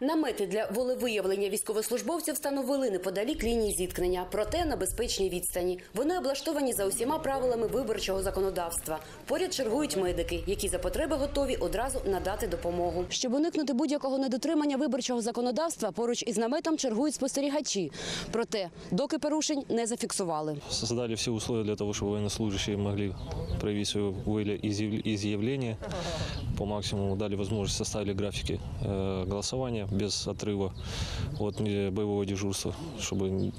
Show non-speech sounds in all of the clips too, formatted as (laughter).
Намети для волевиявлення військовослужбовців встановили неподалік лінії зіткнення, проте на безпечній відстані. Вони облаштовані за усіма правилами виборчого законодавства. Поряд чергують медики, які за потреби готові одразу надати допомогу. Щоб уникнути будь-якого недотримання виборчого законодавства, поруч із наметом чергують спостерігачі. Проте, доки порушень не зафіксували. Создали все условия для того, чтобы военнослужащие могли проявить свое волеизъявление по максимуму, дали возможность, составили графики э, голосования без отрыва от э, боевого дежурства, чтобы э,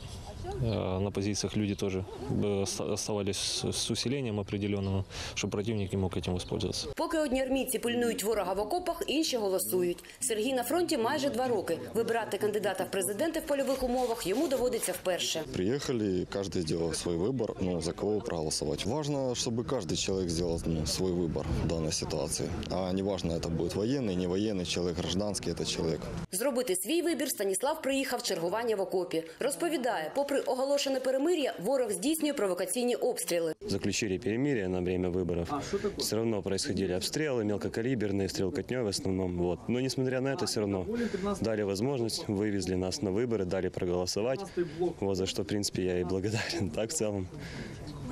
на позициях люди тоже э, оста- оставались с с усилением определенным, чтобы противник не мог этим воспользоваться. Поки одні армійці пильнують ворога в окопах, інші голосують. Сергій на фронті майже два роки. Вибирати кандидата в президенти в польових умовах йому доводиться вперше. Приехали, каждый сделал свой выбор, ну, за кого проголосовать. Важно, чтобы каждый человек сделал ну, свой выбор в данной ситуации. А не важно, это будет военный, не военный человек, гражданский это человек. Зробити свій вибір Станіслав приїхав чергування в окопі. Розповідає, попри оголошене перемир'я, ворог здійснює провокаційні обстріли. заключили перемирие на время выборов. Все равно происходили обстрелы, мелкокалиберные, стрелкотней в основном. Вот. Но несмотря на это, все равно дали возможность, вывезли нас на выборы, дали проголосовать. Вот за что, в принципе, я и благодарен. Так, (laughs) в целом,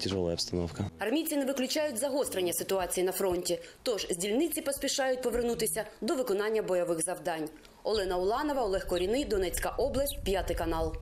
тяжелая обстановка. Армійці не виключають загострення ситуації на фронті. Тож з дільниці поспішають повернутися до виконання бойових завдань. Олена Уланова, Олег Коріний, Донецька область, п'ятий канал.